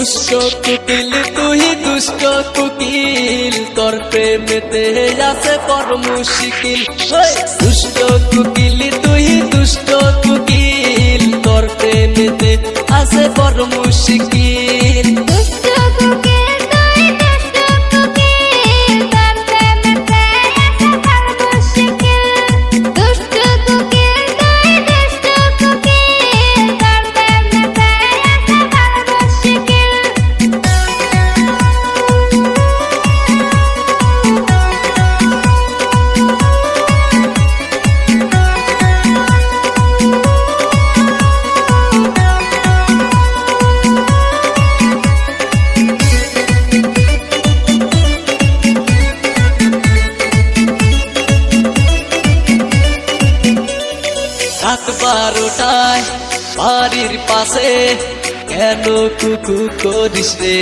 দুষ্ট কুকিল, তুই দুষ্ট কুকিল, তোর প্রেমেতে আছে পর মুশকিল। দুষ্ট কুকিল, তুই দুষ্ট কুকিল। রাত বারোটায় বাড়ির পাশে কেন কুকু করিস রে?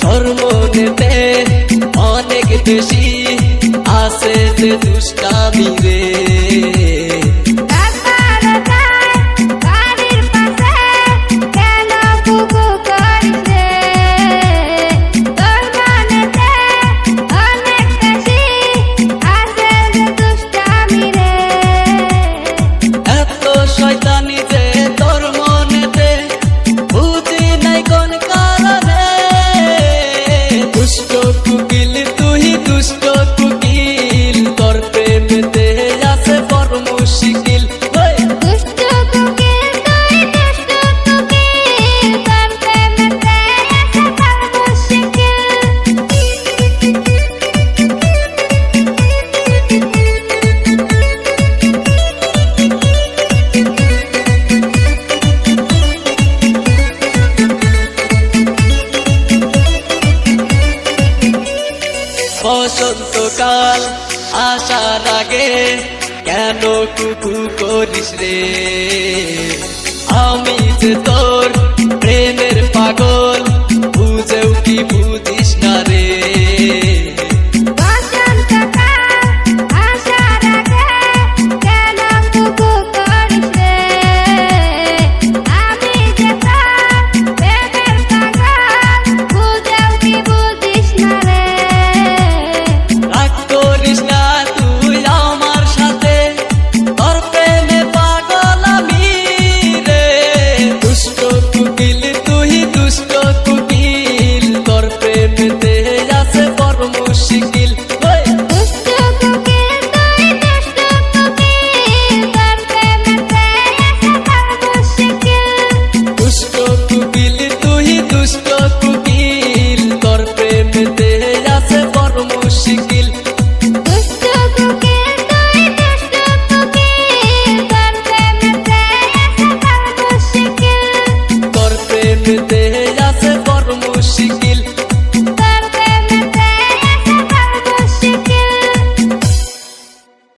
ধর্ম নেতে অনেক বেশি আসে যে দুষ্টামি রে। বসন্তকাল আসার আগে কেন কুকু করিস রে? আমি যে তোর música.